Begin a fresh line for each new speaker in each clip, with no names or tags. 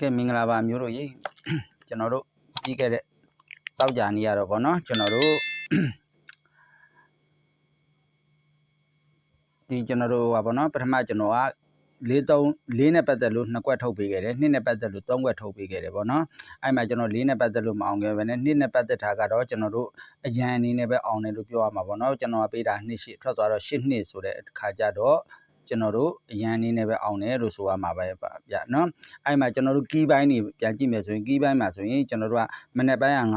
ကဲမင်္ဂလာပါမျိုးတို့ရေကျွန်တော်တို့ပြီးခဲ့တဲ့တောက်ကြနေရတော့ဗောနော်ကျွန်တော်တို့ဒီကျွန်တော်တို့ဟာဗောနော်ပထမကျွန်တော်ကလေးသုံးလေးနဲ့ပတ်သက်လို့နှစ်ကွက်ထုတ်ပေးခဲ့တယ်နှစ်နဲ့ပတ်သက်လို့သုံးကွက်ထုတ်ပေးခဲ့တယ်ဗောနော်အဲ့မှာကျွန်တော်လေးနဲ့ပတ်သက်လို့မအောင်ခဲ့ဘဲနဲ့နှစ်နဲ့ပတ်သက်တာကတော့ကျွန်တော်တို့အရန်အနေနဲ့ပဲအောင်တယ်လို့ပြောရမှာဗောနော်ကျွန်တော်ကပေးတာနှစ်ရှိထွက်သွားတော့ရှစ်နှစ်ဆိုတဲ့အခါကျတော့ ကျွန်တော်တို့အရန်အနေနဲ့ပဲအောင်တယ်လို့ဆိုရမှာပဲဗျနော်အဲ့မှာကျွန်တော်တို့ကီးပိုင်းတွေပြန်ကြည့်မယ်ဆိုရင်ကီးပိုင်းမှာဆိုရင်ကျွန်တော်တို့ကမနေ့ပိုင်းက9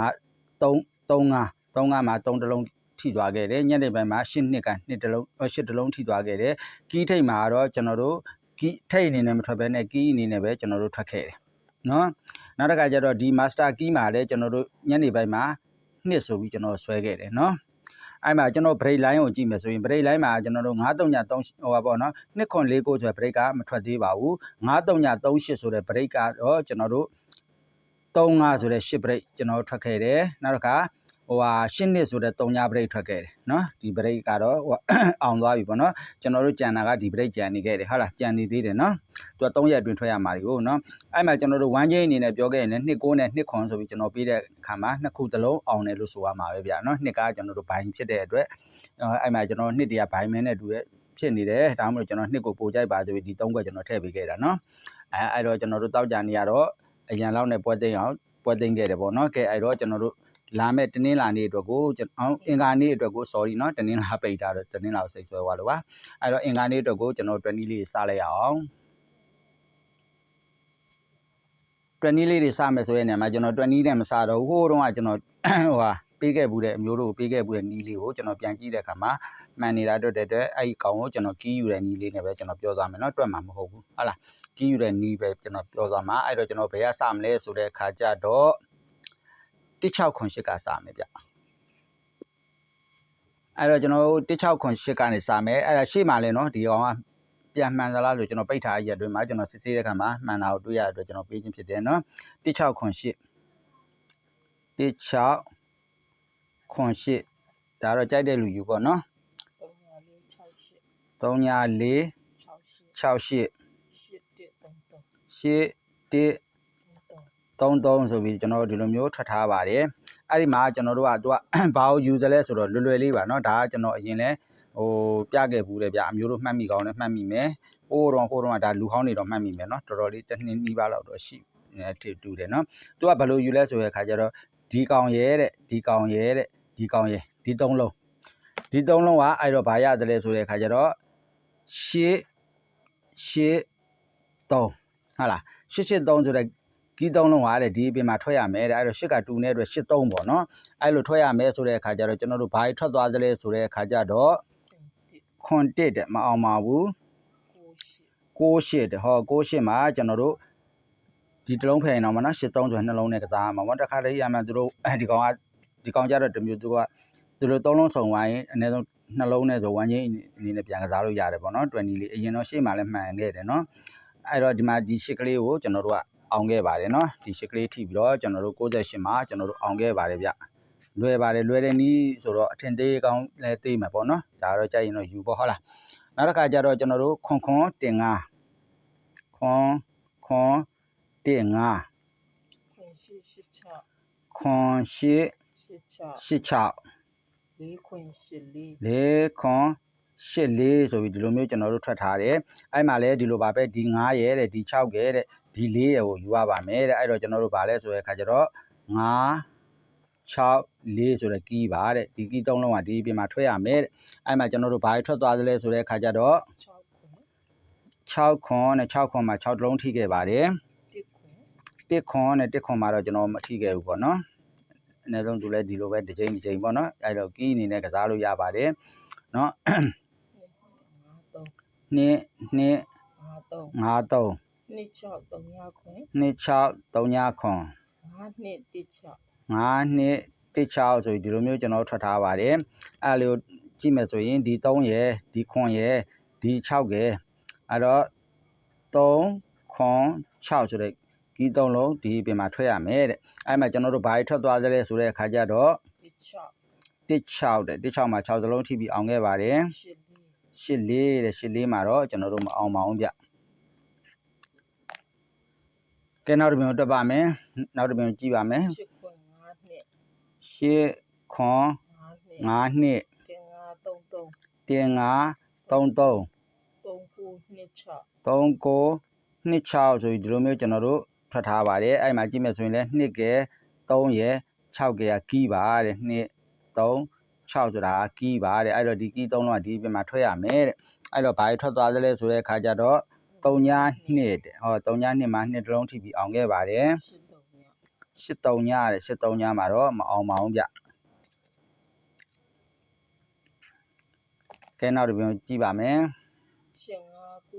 3 3 5 3 5မှာ3တလုံးထိသွားခဲ့တယ်ညနေပိုင်းမှာ10နှစ်က2တလုံး10တလုံးထိသွားခဲ့တယ်ကီးထိတ်မှာတော့ကျွန်တော်တို့ကီးထိတ်အနေနဲ့မထွက်ဘဲနဲ့ကီးအနေနဲ့ပဲကျွန်တော်တို့ထွက်ခဲ့တယ်နော်နောက်တစ်ခါကျတော့ဒီ master key မှာလည်းကျွန်တော်တို့ညနေပိုင်းမှာနှစ်ဆိုပြီးကျွန်တော်ဆွဲခဲ့တယ်နော် အဲ့မှာကျွန်တော် break line ကိုကြည့်မယ်ဆိုရင် break line မှာကျွန်တော်တို့933ဟိုပါပေါ့နော်249ဆိုတဲ့ break ကမထွက်သေးပါဘူး9338ဆိုတဲ့ break ကတော့ကျွန်တော်တို့35ဆိုတဲ့10 break ကျွန်တော်ထွက်ခဲ့တယ်နောက်တစ်ခါ ဟိုဟာရှင်းနှစ်ဆိုတဲ့၃ညဘရိတ်ထွက်ခဲ့တယ်နော်ဒီဘရိတ်ကတော့အောင်သွားပြီပေါ့နော်ကျွန်တော်တို့ကြံတာကဒီဘရိတ်ကြံနေခဲ့တယ်ဟုတ်လားကြံနေသေးတယ်နော်သူက၃ရက်အတွင်းထွက်ရမှာဒီကိုနော်အဲ့မှာကျွန်တော်တို့ဝမ်းချင်းအနေနဲ့ပြောခဲ့ရင်လည်းနှစ်ကိုးနဲ့နှစ်ခွန်ဆိုပြီးကျွန်တော်ပေးတဲ့အခါမှာနှစ်ခုသလုံးအောင်တယ်လို့ဆိုရမှာပဲဗျာနော်နှစ်ကကျွန်တော်တို့ဘိုင်းဖြစ်တဲ့အတွက်အဲ့မှာကျွန်တော်နှစ်တရာဘိုင်းမင်းနဲ့တူရဲ့ဖြစ်နေတယ်ဒါမှမဟုတ်ကျွန်တော်နှစ်ကိုပိုကြိုက်ပါဆိုပြီးဒီ၃ခွက်ကျွန်တော်ထည့်ပေးခဲ့တာနော်အဲအဲ့တော့ကျွန်တော်တို့တောက်ကြနေရတော့အရန်လောက်နဲ့ပွဲသိမ်းအောင်ပွဲသိမ်းခဲ့တယ်ပေါ့နော်ကဲအဲ့တော့ကျွန်တော်တို့ လာမဲ့တနင်္လာနေ့အတွက်ကိုကျွန်တော်အင်္ဂါနေ့အတွက်ကို sorry เนาะတနင်္လာပိတ်တာတော့တနင်္လာကိုစိတ်ဆွဲသွားလို့ပါအဲ့တော့အင်္ဂါနေ့အတွက်ကိုကျွန်တော်20လေးစလိုက်အောင်20လေးတွေစမယ်ဆိုရင်နေမှာကျွန်တော်20နဲ့မစတော့ဟိုးတုန်းကကျွန်တော်ဟိုဟာပေးခဲ့ဘူးတဲ့အမျိုးတို့ပေးခဲ့ဘူးတဲ့နီးလေးကိုကျွန်တော်ပြန်ကြည့်တဲ့အခါမှာမှန်နေတာအတွက်တဲ့အဲ့ဒီကောင်ကိုကျွန်တော်ကီးယူတဲ့နီးလေးနဲ့ပဲကျွန်တော်ပြောသွားမယ်เนาะတွက်မှာမဟုတ်ဘူးဟုတ်လားကြီးယူတဲ့နီးပဲကျွန်တော်ပြောသွားမှာအဲ့တော့ကျွန်တော်ဘယ်ကစမလဲဆိုတဲ့ခါကျတော့ 1608ကစမယ်ဗျအဲ့တော့ကျွန်တော်တို့1608ကနေစမယ်အဲ့ဒါရှေ့မှာလဲနော်ဒီကောင်ကပြန်မှန်သလားဆိုကျွန်တော်ပိတ်ထားရက်တွင်မှာကျွန်တော်စစ်ဆေးတဲ့ခါမှာမှန်တာကိုတွေ့ရတဲ့အတွက်ကျွန်တော်ပေးခြင်းဖြစ်တယ်နော်1608 1608ဒါတော့ကြိုက်တဲ့လူယူပေါ့နော်
364
3468
68
ရှစ်တစ် 33ဆိုပြီးကျွန်တော်တို့ဒီလိုမျိုးထွက်ထားပါတယ်အဲ့ဒီမှာကျွန်တော်တို့ကသူကဘာကိုယူသလဲဆိုတော့လွယ်လွယ်လေးပါเนาะဒါကကျွန်တော်အရင်လဲဟိုပြခဲ့ဘူးတယ်ဗျအမျိုးတို့မှတ်မိကောင်းလဲမှတ်မိမယ်ဟိုးတော့ဟိုးတော့ဒါလူဟောင်းတွေတော့မှတ်မိမယ်เนาะတော်တော်လေးတစ်နှစ်နီးပါးလောက်တော့ရှိနေထတူတယ်เนาะသူကဘယ်လိုယူလဲဆိုတဲ့အခါကျတော့ဒီကောင်ရဲတဲ့ဒီကောင်ရဲတဲ့ဒီကောင်ရဲဒီသုံးလုံးဒီသုံးလုံးကအဲ့တော့ဘာရတယ်လဲဆိုတဲ့အခါကျတော့ရှစ်ရှစ်3ဟုတ်လား883ဆိုတဲ့ ကီးသုံးလုံးကတဲ့ဒီအပြင်မှာထွက်ရမယ်တဲ့အဲ့တော့8က2နဲ့အတွက်83ပေါ့နော်အဲ့လိုထွက်ရမယ်ဆိုတဲ့အခါကျတော့ကျွန်တော်တို့ဘာထွက်သွားသလဲဆိုတဲ့အခါကျတော့ခွန်တစ်တဲ့မအောင်ပါဘူး68တဲ့ဟော68မှာကျွန်တော်တို့ဒီတစ်လုံးဖယ်ရင်တော့မနော်83ဆိုနှလုံးနဲ့ကစားမှာပေါ့တစ်ခါလေးရမှသူတို့ဒီကောင်ကဒီကောင်ကြတော့တမျိုးသူကသူတို့သုံးလုံးစုံသွားရင်အနည်းဆုံးနှလုံးနဲ့ဆိုဝမ်းချင်းအနေနဲ့ပြန်ကစားလို့ရတယ်ပေါ့နော်20လေးအရင်တော့ရှေ့မှာလည်းမှန်ခဲ့တယ်နော်အဲ့တော့ဒီမှာဒီရှစ်ကလေးကိုကျွန်တော်တို့က အောင်ခဲ့ပါတယ်နော်ဒီရှစ်ကလေးထိပြီးတော့ကျွန်တော်တို့68မှာကျွန်တော်တို့အောင်ခဲ့ပါတယ်ဗျလွယ်ပါတယ်လွယ်တဲ့နီးဆိုတော့အထင်သေးကောင်းလဲသိမှာပေါ့နော်ဒါတော့ကြိုက်ရင်တော့ယူပေါ့ဟုတ်လားနောက်တစ်ခါကျတော့ကျွန်တော်တို့ခွန်ခွန်တင်ငါခွန်ခွန်တင်ငါ
68
ခွန်ရှစ်
86
86
4ခွင်84
လေးခွန်ရှစ်လေးဆိုပြီးဒီလိုမျိုးကျွန်တော်တို့ထွက်ထားတယ်အဲ့မှာလည်းဒီလိုပါပဲဒီ9ရဲတဲ့ဒီ6ရဲတဲ့ ဒီ4ရဲကိုယူရပါမယ်တဲ့အဲ့တော့ကျွန်တော်တို့ဗာလဲဆိုတဲ့အခါကျတော့9 6 4ဆိုတဲ့ကီးပါတဲ့ဒီကီးသုံးလုံးကဒီအပြင်မှာထွက်ရမယ်တဲ့အဲ့မှာကျွန်တော်တို့ဘာထွက်သွားသလဲဆိုတဲ့အခါကျတော့
6ခွင်
6ခွန်နဲ့6ခွန်မှာ6တလုံးထိခဲ့ပါတယ်
1ခွင်
1ခွန်နဲ့1ခွန်မှာတော့ကျွန်တော်မထိခဲ့ဘူးပေါ့နော်အနည်းဆုံးသူလည်းဒီလိုပဲတစ်ချိန်တစ်ချိန်ပေါ့နော်အဲ့တော့ကီးအနေနဲ့ကစားလို့ရပါတယ်နော်
53
နှစ်နှစ်
53
53
26 3ခွင်
26 3ခွန်
5နှစ်16
5နှစ်16ဆိုပြီးဒီလိုမျိုးကျွန်တော်ထွက်ထားပါတယ်အဲ့လိုကြည့်မယ်ဆိုရင်ဒီ3ရယ်ဒီခွန်ရယ်ဒီ6ရယ်အဲ့တော့3ခွန်6ဆိုတဲ့ဒီ3လုံးဒီပြင်မှာထွက်ရမယ်တဲ့အဲ့မှာကျွန်တော်တို့ဘာတွေထွက်သွားသလဲဆိုတဲ့အခါကျတော့
16
16တဲ့16မှာ6စလုံးထိပြီးအောင်ခဲ့ပါတယ်
84
84တဲ့84မှာတော့ကျွန်တော်တို့မအောင်ပါဘူးဗျ ကဲနောက်တစ်ပြန်တက်ပါမယ်နောက်တစ်ပြန်ကြည့်ပါမယ်
ရှစ်ခွင်ငါးနှစ်
ရှစ်ခွန်
ငါးနှစ်
9နှစ်
တင်ငါသုံးသုံး
တင်5 33
သုံးခုနှစ်ချ
39 26ဆိုပြီးဒီလိုမျိုးကျွန်တော်တို့ထွက်ထားပါတယ်အဲ့မှာကြည့်မယ်ဆိုရင်လည်း2ကဲ3ရယ်6ကဲကကီးပါတဲ့2 3 6ဆိုတာကကီးပါတဲ့အဲ့တော့ဒီကီး3လုံးကဒီပြင်မှာထွက်ရမယ်တဲ့အဲ့တော့ဘာတွေထွက်သွားသလဲဆိုတဲ့အခါကျတော့ 3ည2ဟော3ည2မှာ2တလုံးထိပြီးအောင်ခဲ့ပါတယ်83ညရတယ်83ညမှာတော့မအောင်ပါဘူးဗျကဲနောက်တစ်ပြန်ကြည့်ပါမယ်
ရှင်
5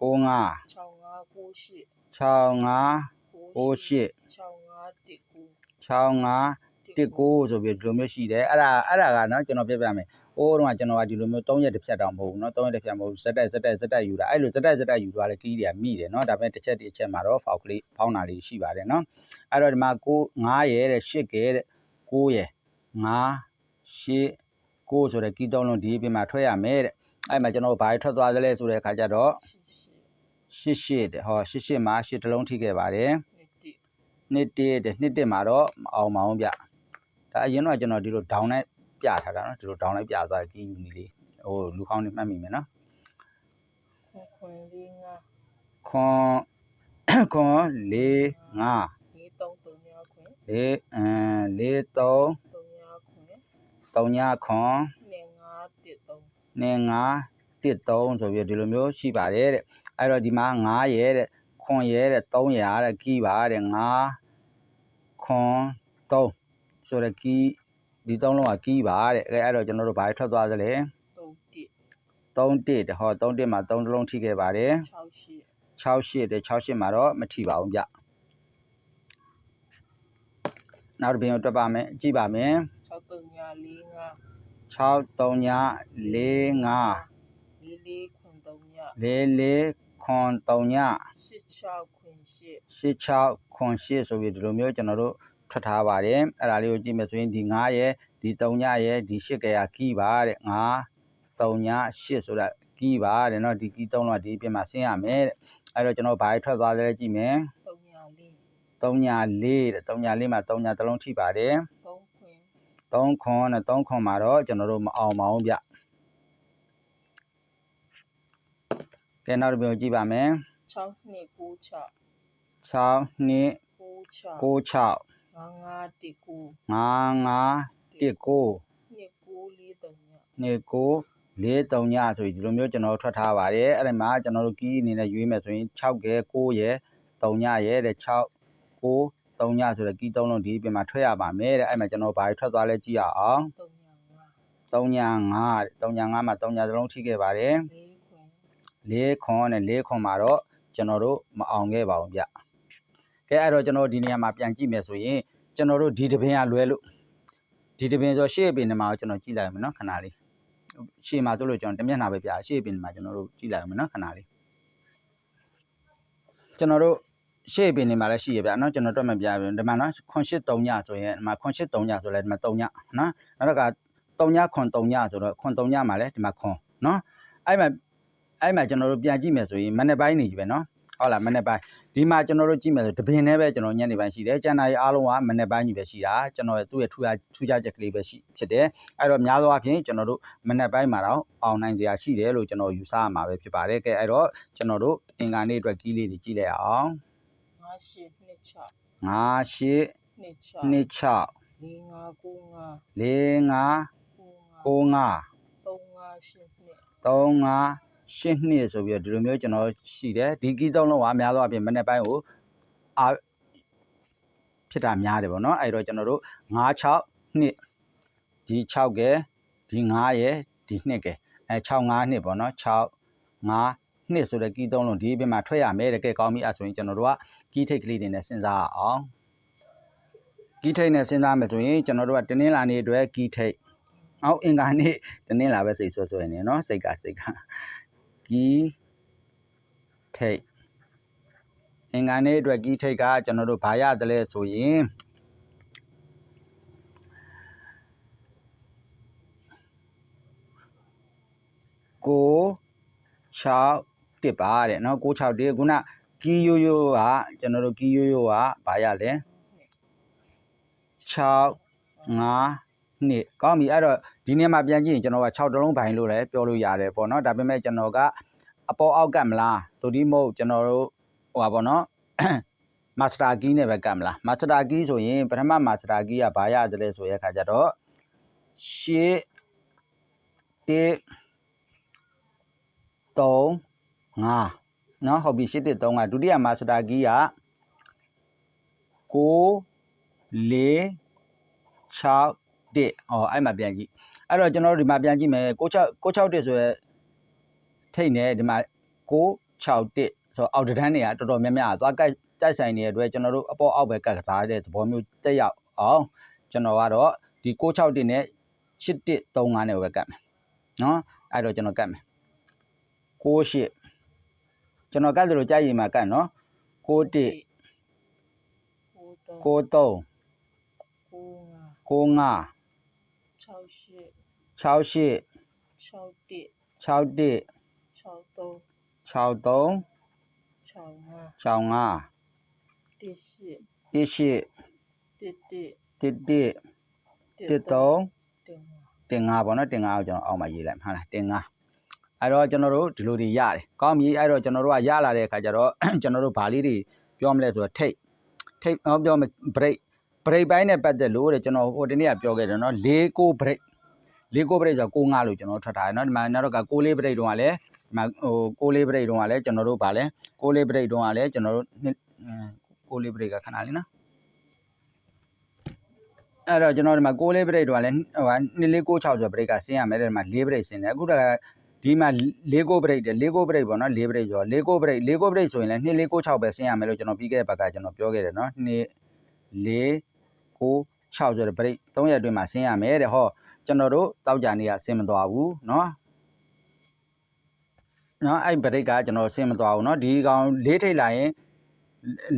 9
9 65 68 65 19
19 19ဆိုပြီးဒီလိုမျိုးရှိတယ်အဲ့ဒါအဲ့ဒါကနော်ကျွန်တော်ပြပြမယ် ဟိုးတော့ကကျွန်တော်ကဒီလိုမျိုး3ရက်တစ်ဖြတ်တောင်မဟုတ်ဘူးเนาะ3ရက်တစ်ဖြတ်မဟုတ်ဘူးဇက်တက်ဇက်တက်ဇက်တက်ယူတာအဲ့လိုဇက်တက်ဇက်တက်ယူသွားလဲကီးတွေကမိတယ်เนาะဒါပေမဲ့တစ်ချက်တစ်ချက်မှာတော့ဖောက်ကလေးဖောင်းတာလေးရှိပါတယ်เนาะအဲ့တော့ဒီမှာ9 9ရဲတဲ့10ကဲတဲ့9ရဲ9 10 9ဆိုတဲ့ကီးတုံးလုံးဒီအပြင်မှာထွက်ရမယ်တဲ့အဲ့မှာကျွန်တော်ဘာထွက်သွားသလဲဆိုတဲ့အခါကျတော့
ရှစ်ရှစ်
88တဲ့ဟော88မှာ8တစ်လုံးထိခဲ့ပါတယ်
နှစ်တစ်
နှစ်တစ်တဲ့နှစ်တစ်မှာတော့မအောင်မအောင်ဗျဒါအရင်တော့ကျွန်တော်ဒီလို down နဲ့ ပြထားတာနော်ဒီလို down လိုက်ပြသွားတယ်ကင်းယူနီလေးဟိုလူကောင်းနေမှတ်မိမယ်နော်
ခွန်လေးငါ
ခွန်ခွန်လေးငါ
လေးသုံးသုံးညာခွန်
လေးအမ်လေးသုံး
သုံးညာခွန်
သုံးညာခွန်
နေငါတစ်သုံး
နေငါတစ်သုံးဆိုပြီးဒီလိုမျိုးရှိပါတယ်တဲ့အဲ့တော့ဒီမှာငါရဲတဲ့ခွန်ရဲတဲ့သုံးရာတဲ့ကီးပါတဲ့ငါခွန်သုံးဆိုတဲ့ကီး ဒီ3လုံးကကီးပါတဲ့အဲ့အဲ့တော့ကျွန်တော်တို့ဘာထွက်သွားသလဲ
သုံးတစ်
3တစ်တဲ့ဟော3တစ်မှာ3တစ်လုံးထိခဲ့ပါတယ်
6ရှစ်
68တဲ့68မှာတော့မထိပါဘူးဗျနောက်တစ်ပြင်ကိုတွက်ပါမယ်ကြည့်ပါမယ်
6သုံးညလေးငါ
6 3ည4 5
လေးလေးခွင်သုံးည
4 4ခွန်3ည
ရှစ်6ခွင်ရှစ်
86ခွန်8ဆိုပြီးဒီလိုမျိုးကျွန်တော်တို့ ထွက်ထားပါတယ်အဲ့ဒါလေးကိုကြည့်မယ်ဆိုရင်ဒီ9ရဲ့ဒီ3ညရဲ့ဒီ8ကရကီးပါတဲ့9 3ည8ဆိုတာကီးပါတဲ့เนาะဒီကီး3လုံးကဒီအပြင်မှာဆင်းရမယ်တဲ့အဲ့တော့ကျွန်တော်ဘာတွေထွက်သွားလဲကြည့်မယ်
သုံးညလေး
3ည4တဲ့3ည4မှာ3ညတစ်လုံးထိပါတယ်
သုံးခွင်
3ခွန်နဲ့3ခွန်မှာတော့ကျွန်တော်တို့မအောင်ပါဘူးဗျကဲနောက်တစ်ပြန်ကြည့်ပါမယ်
6နှစ်9 6
6နှစ်
9 6
96
ငါ ငါတစ်ကို
55 19
နှစ်9လေးသုံးည
နှစ်ကို၄3ညဆိုပြီးဒီလိုမျိုးကျွန်တော်ထွက်ထားပါတယ်အဲ့ဒီမှာကျွန်တော်တို့ကီးအနေနဲ့ရွေးမယ်ဆိုရင်6ကဲ9ရဲ3ညရဲတဲ့6 9 3ညဆိုတဲ့ကီး3လုံးဒီအပြင်မှာထွက်ရပါမယ်တဲ့အဲ့မှာကျွန်တော်ဘာတွေထွက်သွားလဲကြည့်ရအောင်
သုံးညငါ
3ည5 3ည5မှာ3ညသလုံးထိခဲ့ပါတယ်
လေးခွင်
4ခွန်နဲ့4ခွန်မှာတော့ကျွန်တော်တို့မအောင်ခဲ့ပါဘူးဗျ ကဲအဲ့တော့ကျွန်တော်ဒီနေရာမှာပြန်ကြည့်မယ်ဆိုရင်ကျွန်တော်တို့ဒီတပင်ကလွဲလို့ဒီတပင်ဆိုရှေ့ပင်ထဲမှာကျွန်တော်ကြည့်လိုက်မယ်နော်ခဏလေးရှေ့မှာတို့လို့ကျွန်တော်တမျက်နှာပဲပြရှေ့ပင်ထဲမှာကျွန်တော်တို့ကြည့်လိုက်မယ်နော်ခဏလေးကျွန်တော်တို့ရှေ့ပင်နေမှာလည်းရှိရဗျာနော်ကျွန်တော်တွက်မပြဘူးဒီမှာနော်ခွန်ရှစ်တုံညဆိုရင်ဒီမှာခွန်ရှစ်တုံညဆိုလဲဒီမှာတုံညနော်နောက်တစ်ခါတုံညခွန်တုံညဆိုတော့ခွန်တုံညမှာလဲဒီမှာခွန်နော်အဲ့မှာအဲ့မှာကျွန်တော်တို့ပြန်ကြည့်မယ်ဆိုရင်မနေ့ပိုင်းနေကြီးပဲနော် ဟုတ်လားမနေ့ပိုင်းဒီမှာကျွန်တော်တို့ကြည့်မယ်ဆိုတပင်နဲ့ပဲကျွန်တော်ညနေပိုင်းရှိတယ်ကျန်တာကြီးအားလုံးကမနေ့ပိုင်းကြီးပဲရှိတာကျွန်တော်သူ့ရဲ့ထူရထူရချက်ကလေးပဲရှိဖြစ်တယ်အဲ့တော့များသောအားဖြင့်ကျွန်တော်တို့မနေ့ပိုင်းမှာတော့အောင်နိုင်စရာရှိတယ်လို့ကျွန်တော်ယူဆရမှာပဲဖြစ်ပါတယ်ကဲအဲ့တော့ကျွန်တော်တို့အင်္ဂါနေ့အတွက်ကြီးလေးတွေကြည့်လိုက်အောင်
58 26
58 26
45 95
95
35 38 ရှင်းနှစ်
ဆိုပြီးတော့ဒီလိုမျိုးကျွန်တော်ရှိတယ်ဒီကီးသုံးလုံးကများသောအားဖြင့်မနေ့ပိုင်းကိုအာဖြစ်တာများတယ်ပေါ့နော်အဲ့တော့ကျွန်တော်တို့9 6နှစ်ဒီ6ကဲဒီ9ရဲ့ဒီနှစ်ကဲအဲ6 9နှစ်ပေါ့နော်6 9နှစ်ဆိုတဲ့ကီးသုံးလုံးဒီအပြင်မှာထွက်ရမယ်တကယ်ကောင်းပြီအဲ့ဆိုရင်ကျွန်တော်တို့ကကီးထိတ်ကလေးတွေနဲ့စဉ်းစားအောင်ကီးထိတ်နဲ့စဉ်းစားမယ်ဆိုရင်ကျွန်တော်တို့ကတင်းင်းလာနေအတွက်ကီးထိတ်အောက်အင်္ဂါနေ့တင်းင်းလာပဲစိတ်ဆွဆွနေနော်စိတ်ကစိတ်က ကီးထိတ်အင်္ဂါနေ့အတွက်ကီးထိတ်ကကျွန်တော်တို့ဘာရတယ်လဲဆိုရင်ကို6 1ပါတဲ့နော်661ခုနကီယိုယိုကကျွန်တော်တို့ကီယိုယိုကဘာရလဲ6 5နှစ်ကောင်းပြီအဲ့တော့ ဒီနေ့မှာပြန်ကြည့်ရင်ကျွန်တော်က6တလုံးဘိုင်လို့လည်းပြောလို့ရတယ်ပေါ့နော်ဒါပေမဲ့ကျွန်တော်ကအပေါ်အောက်ကတ်မလားဒိုဒီမို့ကျွန်တော်တို့ဟိုပါပေါ့နော်မာစတာကီးနဲ့ပဲကတ်မလားမာစတာကီးဆိုရင်ပထမမာစတာကီးကဘာရတယ်လဲဆိုရခါကျတော့ရှေ့တစ်3 5နော်ဟုတ်ပြီရှေ့တစ်3ကဒုတိယမာစတာကီးက9 4 6တစ်အော်အဲ့မှာပြန်ကြည့် အဲ့တော့ကျွန်တော်တို့ဒီမှာပြန်ကြည့်မယ်96 96တစ်ဆိုရယ်ထိတ်နေဒီမှာ661ဆိုတော့အောက်တန်းတွေကတော်တော်များများသွားကတ်တိုက်ဆိုင်နေတဲ့အတွက်ကျွန်တော်တို့အပေါ်အောက်ပဲကတ်ကစားတဲ့သဘောမျိုးတက်ရောက်အောင်ကျွန်တော်ကတော့ဒီ661နဲ့8135နဲ့ပဲကတ်မယ်နော်အဲ့တော့ကျွန်တော်ကတ်မယ်68ကျွန်တော်ကတ်တယ်လို့ကြားရင်မှာကတ်နော်61
ကိုတော့
93
ကိုငါ
95
68
68
61
61
63
63
65
65
18
18
11
11 13
တင်ငါ
တင်5ပေါ့နော်တင်5ကိုကျွန်တော်အောက်မှာရေးလိုက်မှာဟုတ်လားတင်5အဲ့တော့ကျွန်တော်တို့ဒီလိုတွေရတယ်ကောင်းပြီအဲ့တော့ကျွန်တော်တို့ကရလာတဲ့အခါကျတော့ကျွန်တော်တို့ဗာလေးတွေပြောမလဲဆိုတော့ထိတ်ထိတ်ဟောပြောမယ် break break ဘိုင်းနဲ့ပတ်သက်လို့တဲ့ကျွန်တော်ဟိုဒီနေ့ကပြောခဲ့တယ်နော်၄ကို break ၄ကို break ဆိုတော့ကို5လို့ကျွန်တော်ထွက်ထားတယ်နော်ဒီမှာနောက်တော့ကကိုလေး break တုန်းကလည်းဒီမှာဟိုကိုလေး break တုန်းကလည်းကျွန်တော်တို့ဗာလဲကိုလေး break တုန်းကလည်းကျွန်တော်တို့နှစ်ကိုလေး break ကခဏလေးနော်အဲ့တော့ကျွန်တော်ဒီမှာ6လေးဘရိတ်တော့လည်းဟိုဟာ2လေး6 6ဆိုဘရိတ်ကဆင်းရမယ်တဲ့ဒီမှာ4ဘရိတ်ဆင်းတယ်အခုတကဒီမှာ4 6ဘရိတ်တယ်4 6ဘရိတ်ပေါ့နော်4ဘရိတ်ဆိုတော့4 6ဘရိတ်4 6ဘရိတ်ဆိုရင်လည်း2လေး6 6ပဲဆင်းရမယ်လို့ကျွန်တော်ပြီးခဲ့တဲ့ဘက်ကကျွန်တော်ပြောခဲ့တယ်နော်2 4 6 6ဆိုတဲ့ဘရိတ်3ရက်အတွင်းမှာဆင်းရမယ်တဲ့ဟော ကျွန်တော်တို့တောက်ကြနေကဆင်းမသွားဘူးနော်နော်အဲ့ဘရိတ်ကကျွန်တော်ဆင်းမသွားဘူးနော်ဒီကောင်၄ထိတ်လာရင်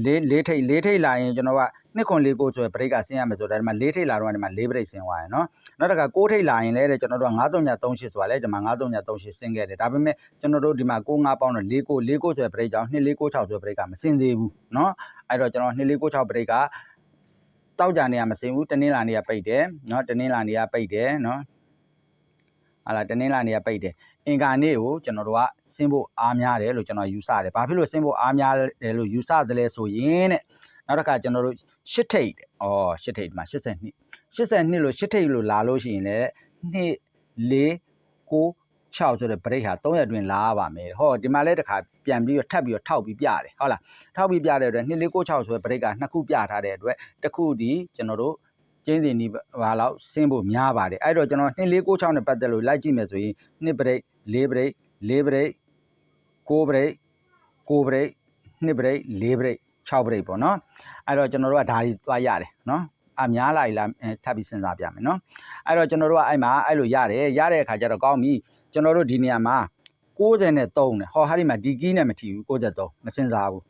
၄၄ထိတ်၄ထိတ်လာရင်ကျွန်တော်ကနှစ်ခွန်လေးကိုဆိုရယ်ဘရိတ်ကဆင်းရမယ်ဆိုတော့ဒီမှာ၄ထိတ်လာတော့ဒီမှာ၄ဘရိတ်ဆင်းသွားရယ်နော်နောက်တစ်ခါ6ထိတ်လာရင်လည်းတဲ့ကျွန်တော်တို့က9338ဆိုတာလည်းဒီမှာ9338ဆင်းခဲ့တယ်ဒါပေမဲ့ကျွန်တော်တို့ဒီမှာ95ပေါင်းတော့49 49ဆိုရယ်ဘရိတ်ကြောင့်2496ဆိုရယ်ဘရိတ်ကမဆင်းသေးဘူးနော်အဲ့တော့ကျွန်တော်2496ဘရိတ်က တောက်ကြနေရမဆင်းဘူးတနင်္လာနေ့ကပိတ်တယ်နော်တနင်္လာနေ့ကပိတ်တယ်နော်ဟာလာတနင်္လာနေ့ကပိတ်တယ်အင်္ဂါနေ့ကိုကျွန်တော်တို့ကဆင်းဖို့အားများတယ်လို့ကျွန်တော်ယူဆတယ်ဘာဖြစ်လို့ဆင်းဖို့အားများတယ်လို့ယူဆတယ်လဲဆိုရင်တဲ့နောက်တစ်ခါကျွန်တော်တို့ရှစ်ထိတ်ဩရှစ်ထိတ်ဒီမှာ82 82လို့8ထိပ်လို့လာလို့ရှိရင်လည်း2 4 9 6ဆိုတဲ့ break ဟာ3ရက်အတွင်းလာရပါမယ်ဟောဒီမှာလည်းတစ်ခါပြန်ပြီးတော့ထပ်ပြီးတော့ထောက်ပြီးပြတယ်ဟုတ်လားထောက်ပြီးပြတဲ့အတွက်2 4 9 6ဆိုတဲ့ break ကနှစ်ခုပြထားတဲ့အတွက်တစ်ခုဒီကျွန်တော်တို့ကျင်းစင်ဒီဘာလောက်ဆင်းဖို့များပါတယ်အဲ့တော့ကျွန်တော်2 4 9 6နဲ့ပတ်သက်လို့လိုက်ကြည့်မယ်ဆိုရင်2 break 4 break 4 break 9 break 9 break 2 break 4 break 6 break ပေါ့နော်အဲ့တော့ကျွန်တော်တို့ကဒါတွေသွားရတယ်နော်အများလာလားအဲထပ်ပြီးစဉ်းစားပြမယ်နော်အဲ့တော့ကျွန်တော်တို့ကအဲ့မှာအဲ့လိုရတယ်ရတဲ့အခါကျတော့ကောင်းပြီ ကျွန်တော်တို့ဒီနေရာမှာ60နဲ့3နဲ့ဟောဟာဒီမှာဒီကီးနဲ့မထီဘူး63မစဉ်းစားဘူး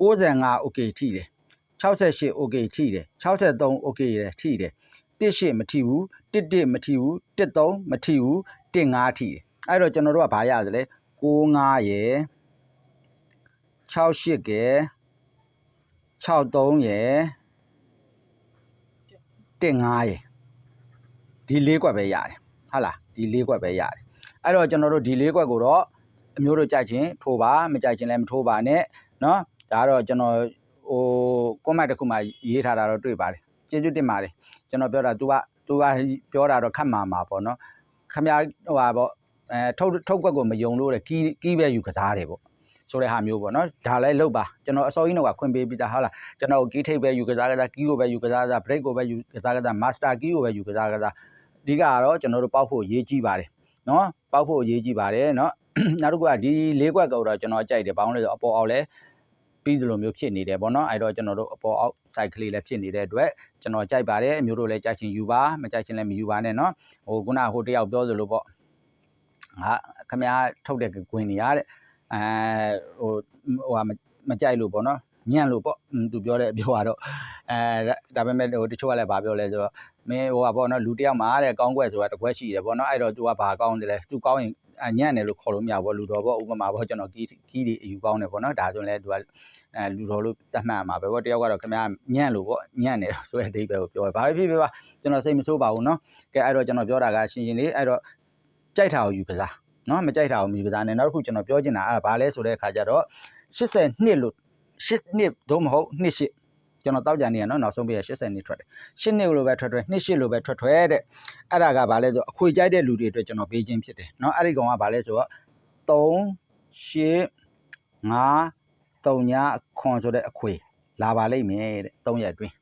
65 okay ထိတယ်68 okay ထိတယ်63 okay ရယ်ထိတယ်18မထီဘူး11မထီဘူး13မထီဘူး15ထိတယ်အဲ့တော့ကျွန်တော်တို့ကဘာရသလဲ65ရယ်68ကယ်63ရယ်တင်9ရယ်ဒီ၄ကွက်ပဲရတယ်ဟုတ်လားဒီ၄ကွက်ပဲရတယ် အဲ့တော့ကျွန်တော်တို့ဒီလေးကွက်ကိုတော့အမျိုးတို့ကြိုက်ချင်းထိုးပါမကြိုက်ချင်းလည်းမထိုးပါနဲ့နော်ဒါကတော့ကျွန်တော်ဟို comment တစ်ခုမှရေးထားတာတော့တွေ့ပါတယ်ကျေးဇူးတင်ပါတယ်ကျွန်တော်ပြောတာ तू က तू ကပြောတာတော့ခက်မှာမှာပေါ့နော်ခမရဟိုပါပေါ့အဲထုတ်ထုတ်ကွက်ကိုမယုံလို့တဲ့ကီးကီးပဲယူကစားတယ်ပေါ့ဆိုတဲ့ဟာမျိုးပေါ့နော်ဒါလည်းလုပ်ပါကျွန်တော်အစောကြီးတော့ကခွင့်ပေးပြီးသားဟုတ်လားကျွန်တော်ကီးထိပ်ပဲယူကစားကစားကီးကိုပဲယူကစားကစား break ကိုပဲယူကစားကစား master key ကိုပဲယူကစားကစားအဓိကကတော့ကျွန်တော်တို့ပေါက်ဖို့ရေးကြည့်ပါတယ် နော်ပောက်ဖို့ရေးကြည့်ပါတယ်နော်နောက်တစ်ခုကဒီလေးကွက်ကတော့ကျွန်တော်ကြိုက်တယ်ဘာလို့လဲဆိုတော့အပေါ်အောက်လဲပြီးသလိုမျိုးဖြစ်နေတယ်ပေါ့နော်အဲ့တော့ကျွန်တော်တို့အပေါ်အောက် site ကလေးလည်းဖြစ်နေတဲ့အတွက်ကျွန်တော်ကြိုက်ပါတယ်အမျိုးတို့လည်းကြိုက်ချင်ယူပါမကြိုက်ချင်လည်းမယူပါနဲ့နော်ဟိုခုနဟိုတယောက်ပြောသလိုပေါ့ငါခမ ्या ထုတ်တဲ့ကွင်းနေရတဲ့အဲဟိုဟိုဟာမကြိုက်လို့ပေါ့နော် ညံ့လို့ပေါ့သူပြောတဲ့ပြောတာတော့အဲဒါပေမဲ့ဟိုတချို့ကလည်းဗာပြောလဲဆိုတော့မင်းဟိုကပေါ့နော်လူတယောက်မှာတဲ့ကောင်းကွက်ဆိုတာတစ်ခွက်ရှိတယ်ပေါ့နော်အဲ့တော့သူကဗာကောင်းတယ်လဲသူကောင်းရင်ညံ့တယ်လို့ခေါ်လို့မရဘူးလူတော်ပေါ့ဥပမာပေါ့ကျွန်တော်ကီးကီးတွေအယူကောင်းတယ်ပေါ့နော်ဒါဆိုရင်လဲသူကအဲလူတော်လို့တတ်မှတ်မှာပဲပေါ့တယောက်ကတော့ခင်ဗျာညံ့လို့ပေါ့ညံ့တယ်ဆိုတဲ့အဓိပ္ပာယ်ကိုပြောတယ်ဘာဖြစ်ဖြစ်ပါကျွန်တော်စိတ်မဆိုးပါဘူးနော်ကဲအဲ့တော့ကျွန်တော်ပြောတာကရှင်းရှင်းလေးအဲ့တော့ကြိုက်တာကိုယူကစားနော်မကြိုက်တာကိုမယူကစားနဲ့နောက်တစ်ခုကျွန်တော်ပြောချင်တာအဲ့ဒါဘာလဲဆိုတဲ့အခါကျတော့82လို့ 8နှစ်သို့မဟုတ်နှစ်ရှစ်ကျွန်တော်တောက်ကြနေရနော်နောက်ဆုံးပြရ80နှစ်ထွက်တယ်8နှစ်လို့ပဲထွက်ထွက်နှစ်ရှစ်လို့ပဲထွက်ထွက်တဲ့အဲ့ဒါကဘာလဲဆိုအခွေကြိုက်တဲ့လူတွေအတွက်ကျွန်တော်ပေးခြင်းဖြစ်တယ်နော်အဲ့ဒီကောင်ကဘာလဲဆိုတော့3 8 5 3ညခွန်ဆိုတဲ့အခွေလာပါလိမ့်မယ်တဲ့3ရက်အတွင်း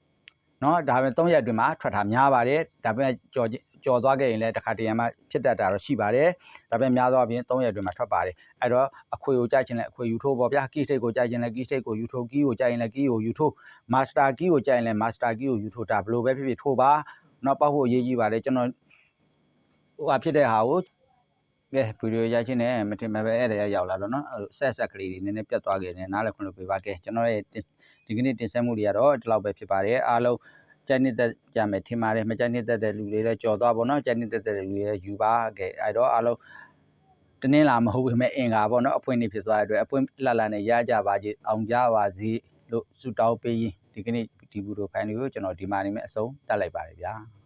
နော်ဒါပေမဲ့3ရက်အတွင်းမှာထွက်တာများပါတယ်ဒါပေမဲ့ကြော် ကြော်သွားခဲ့ရင်လည်းတစ်ခါတရံမှဖြစ်တတ်တာတော့ရှိပါတယ်ဒါပေမဲ့များသောအားဖြင့်၃ရက်အတွင်းမှာထွက်ပါတယ်အဲ့တော့အခွေကိုကြိုက်ခြင်းလည်းအခွေယူထိုးပေါ့ဗျာ key state ကိုကြိုက်ခြင်းလည်း key state ကိုယူထိုး key ကိုကြိုက်ရင်လည်း key ကိုယူထိုး master key ကိုကြိုက်ရင်လည်း master key ကိုယူထိုးတာဘယ်လိုပဲဖြစ်ဖြစ်ထိုးပါတော့ပေါ့ဖို့အရေးကြီးပါတယ်ကျွန်တော်ဟိုဟာဖြစ်တဲ့ဟာကိုကဲဗီဒီယိုရိုက်ချင်းနဲ့မတင်မပဲအဲ့ဒါရောက်လာတော့နော်ဆက်ဆက်ကလေးတွေနည်းနည်းပြတ်သွားခဲ့တယ်နားလည်ခွင့်လို့ပေးပါကဲကျွန်တော်ရဲ့ဒီကနေ့တင်ဆက်မှုတွေကတော့ဒီလောက်ပဲဖြစ်ပါတယ်အားလုံး ကြိုက်နေတဲ့ကြမယ်ထင်ပါတယ်မကြိုက်နေတဲ့တဲ့လူတွေလည်းကြော်သွားပါတော့ကြိုက်နေတဲ့တဲ့လူတွေလည်းယူပါကဲအဲ့တော့အားလုံးတနင်္လာမဟုတ်ပေမဲ့အင်္ဂါပေါ့နော်အပွင့်နေဖြစ်သွားတဲ့အတွက်အပွင့်လှလှနဲ့ရကြပါစေအောင်ကြပါစေလို့ဆုတောင်းပေးရင်ဒီကနေ့ဒီဗီဒီယိုဖိုင်လေးကိုကျွန်တော်ဒီမှာနေမဲ့အဆုံးတက်လိုက်ပါတယ်ဗျာ